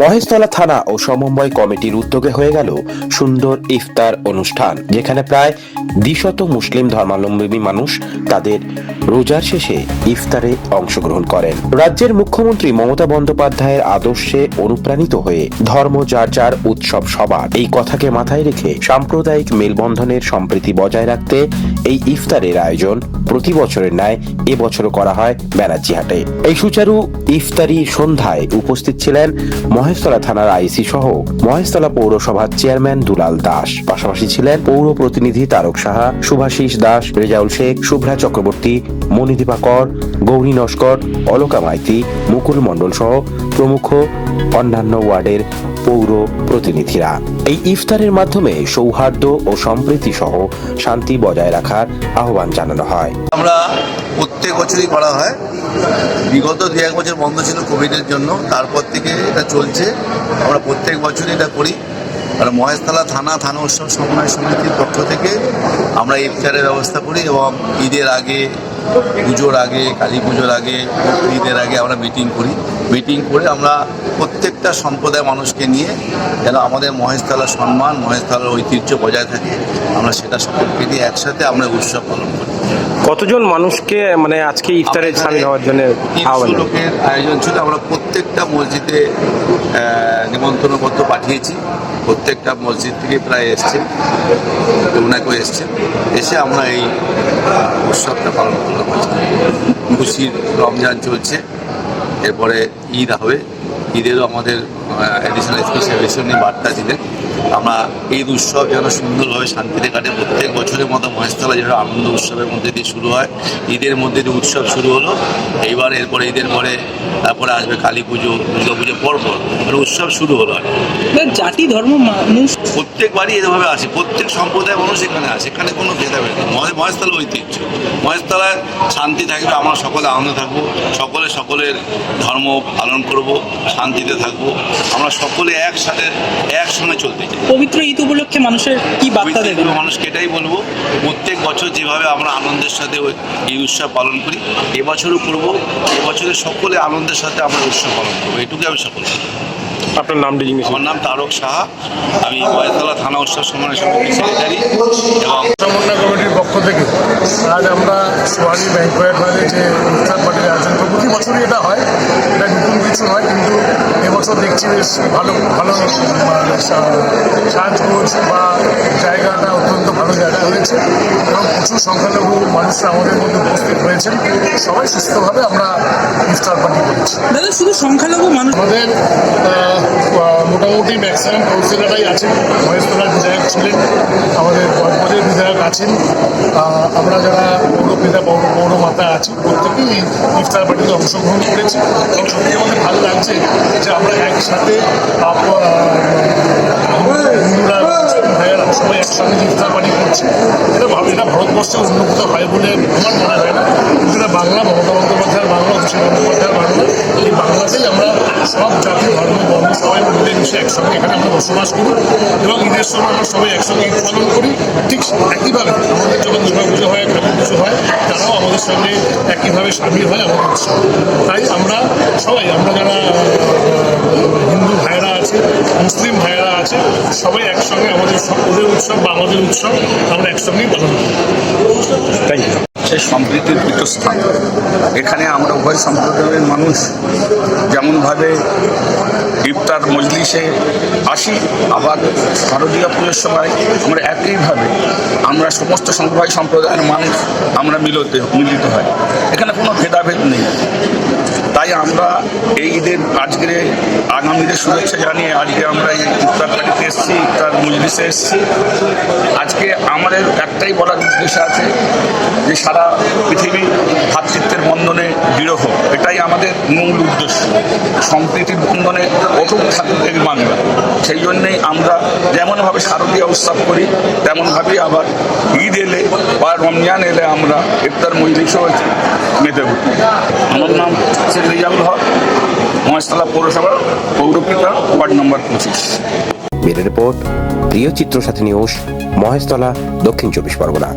মহেশতলা থানা ও সমন্বয় কমিটির উদ্যোগে হয়ে গেল সুন্দর ইফতার অনুষ্ঠান, যেখানে প্রায় দ্বিশত মুসলিম ধর্মাবলম্বী মানুষ তাদের রোজার শেষে ইফতারে অংশগ্রহণ করেন। রাজ্যের মুখ্যমন্ত্রী মমতা বন্দ্যোপাধ্যায়ের আদর্শে অনুপ্রাণিত হয়ে ধর্ম যার যার উৎসব সবার, এই কথাকে মাথায় রেখে সাম্প্রদায়িক মেলবন্ধনের সম্প্রীতি বজায় রাখতে এই ইফতারের আয়োজন প্রতি বছরের ন্যায় এবছরও করা হয় ব্যানার্জি হাটে। এই সুচারু ইফতারি সন্ধ্যায় উপস্থিত ছিলেন মহেশতলা থানার আইসি সহ মহেশতলা পৌরসভার চেয়ারম্যান দুলাল দাস। পাশাপাশি ছিলেন পৌর প্রতিনিধি তারক সাহা, শুভাশিস দাস, রেজাউল শেখ, শুভ্রা চক্রবর্তী মণিদীপা কর গৌরী নস্কর, অলকা মাইতি, মুকুল মণ্ডল সহ প্রমুখ অন্যান্য ওয়ার্ডের পৌর প্রতিনিধিরা। এই ইফতারের মাধ্যমে সৌহার্দ্য ও সম্প্রীতি সহ শান্তি বজায় রাখার আহ্বান জানানো হয়। আমরা প্রত্যেক বছরই করা হয়। বিগত দু এক বছর বন্ধ ছিল কোভিডের জন্য। তারপর থেকে এটা চলছে। আমরা প্রত্যেক বছরই এটা করি। আর মহেশতলা থানা থানা উৎসব সমন্বয় সমিতির পক্ষ থেকে আমরা ইফতারের ব্যবস্থা করি এবং ঈদের আগে পুজোর আগে, কালী পুজোর আগে, ঈদের আগে আমরা মিটিং করি। মিটিং করে আমরা প্রত্যেকটা সম্প্রদায় মানুষকে নিয়ে যেন আমাদের মহেশতলার সম্মান, মহেশতলার ঐতিহ্য বজায় থাকে, আমরা সেটা সকলকে নিয়ে একসাথে আমরা উৎসব পালন করি। কতজন মানুষকে মানে আজকে ইফতারে সামিল হওয়ার জন্য আহ্বান লোকের আয়োজন ছিল আমরা প্রত্যেকটা মসজিদে নিমন্ত্রণপত্র পাঠিয়েছি। প্রত্যেকটা মসজিদ থেকে প্রায় এসছে ওনাকেও এসছে। এসে আমরা এই উৎসবটা পালন করলাম খুশির রমজান চলছে এরপরে ঈদ হবে। ঈদেরও আমাদের অ্যাডিশনাল স্পেশাল বার্তা দিলেন। আমরা ঈদ উৎসব যেন সুন্দরভাবে শান্তিতে কাটে। প্রত্যেক বছরের মতো মহেশতলা যেন আনন্দ উৎসবের মধ্যে দিয়ে শুরু হয়। ঈদের মধ্যে দিয়ে উৎসব শুরু হলো এইবার এরপরে ঈদের পরে তারপরে আসবে কালী পুজো দুর্গা পুজো পরপর। মানে উৎসব শুরু হলো আর জাতি ধর্ম মানুষ প্রত্যেকবারই এভাবে আসে। প্রত্যেক সম্প্রদায়ের মানুষ এখানে আসে। এখানে কোনো ভেদাভেদ নেই। মহে- মহেশতলা ঐতিহ্য। মহেশতলায় শান্তি থাকবে আমরা সকলে আনন্দ থাকব। সকলে সকলের ধর্ম পালন করব শান্তিতে থাকব। আমরা সকলে একসাথে একসঙ্গে চলতে পবিত্র ঈদ উপলক্ষে মানুষের কি বার্তা দেবেন? মানুষকে এটাই বলব প্রত্যেক বছর যেভাবে আমরা আনন্দের সাথে ওই- এই উৎসব পালন করি এবছরও করব এবছরে সকলে আনন্দের সাথে আমরা উৎসব পালন করব এটুকু আমি সকল আপনার নামটি জিজ্ঞেস আমার নাম তারক সাহা আমি বয়তলা থানা উৎসব সম্মানের সমিতির সেক্রেটারি এবং সমন্বয় কমিটির পক্ষ থেকে আজ আমরা সোহানি ব্যাংকোয়েট হলে যে ইফতার পার্টির আয়োজন করি প্রতি বছরই এটা হয় এটা নতুন কিছু নয় কিন্তু এবছর দেখছি বেশ ভালো ভালো সাজগোজ বা জায়গাটা অত্যন্ত ভালো জায়গা হয়েছে এবং প্রচুর সংখ্যালঘু মানুষরা আমাদের মধ্যে উপস্থিত হয়েছেন সবাই সুস্থভাবে আমরা ইফতার পার্টি করছি। দাদা শুধু সংখ্যালঘু মানুষ আমাদের মোটামুটি ম্যাক্সিমাম কাউন্সিলাররাই আছেন। মহেশতলার বিধায়ক ছিলেন আমাদের গজপদের বিধায়ক আছেন। আমরা যারা পৌরপিতা পৌর পৌরমাতা আছি প্রত্যেকেই এই ইফতার পার্টিতে অংশগ্রহণ করেছি। এবং সত্যি আমাদের ভালো লাগছে যে আমরা একসাথে সবাই একসঙ্গে পার্টি করছে, এটা ভালো এটা ভারতবর্ষে কোথাও হয় বলে আমার মনে হয় না। কিন্তু এটা বাংলা মমতা বন্দ্যোপাধ্যায়ের বাংলা, অভিষেক বন্দ্যোপাধ্যায়ের বাংলা। এই বাংলাতেই আমরা সব জাতি, ধর্ম, বর্ণ সবাই মিলে মিশে একসঙ্গে এখানে আমরা বসবাস করি এবং ঈদের সময় আমরা সবাই একসঙ্গে ঈদ পালন করি। ঠিক একইভাবে আমাদের যখন দুর্গা পুজো হয় কালী পুজো হয়, তারাও আমাদের সঙ্গে একইভাবে সামিল হয় আমাদের উৎসব। তাই আমরা সবাই, আমরা যারা হিন্দু ভাইয়েরা আছে, মুসলিম ভাইয়েরা আছে সবাই একসঙ্গে আমাদের সব- ওদের উৎসব বা আমাদের উৎসব আমরা একসঙ্গেই পালন করি। থ্যাংক ইউ সে সম্প্রীতির পীঠস্থান। এখানে আমরা উভয় সম্প্রদায়ের মানুষ যেমনভাবে ইফতার মজলিসে আসি আবার শারদীয় পুজোর সময় আমরা একইভাবে আমরা সমস্ত সম্প্রদায় সম্প্রদায়ের মানুষ আমরা মিলতে মিলিত হয়। এখানে কোনো ভেদাভেদ নেই। তাই আমরা এই ঈদের আজকের ঈদের শুভেচ্ছা জানিয়ে আজকে আমরা এই ইফতার পার্টিতে এসেছি ইফতার মজলিসে এসেছি। আজকে আমাদের একটাই বলার উদ্দেশ্য আছে যে সারা পৃথিবী ভ্রাতৃত্বের বন্ধনে দৃঢ় হোক। এটাই আমাদের মূল উদ্দেশ্য। সম্প্রীতির বন্ধনে অটুট থাকুক এই বাংলা সেই জন্যেই আমরা যেমনভাবে শারদীয় উৎসব করি, তেমনভাবেই আবার ঈদ এলে বা রমজান এলে আমরা ইফতার মজলিসও মেতে উঠি। আমার নাম শেখ রিজাবুল হক। মহেশতলা পৌরসভা পৌরপিতা, ওয়ার্ড নম্বর পঁচিশ। মেরে রিপোর্ট, প্রিয় চিত্র সাথী নিউজ, মহেশতলা, দক্ষিণ চব্বিশ পরগনা।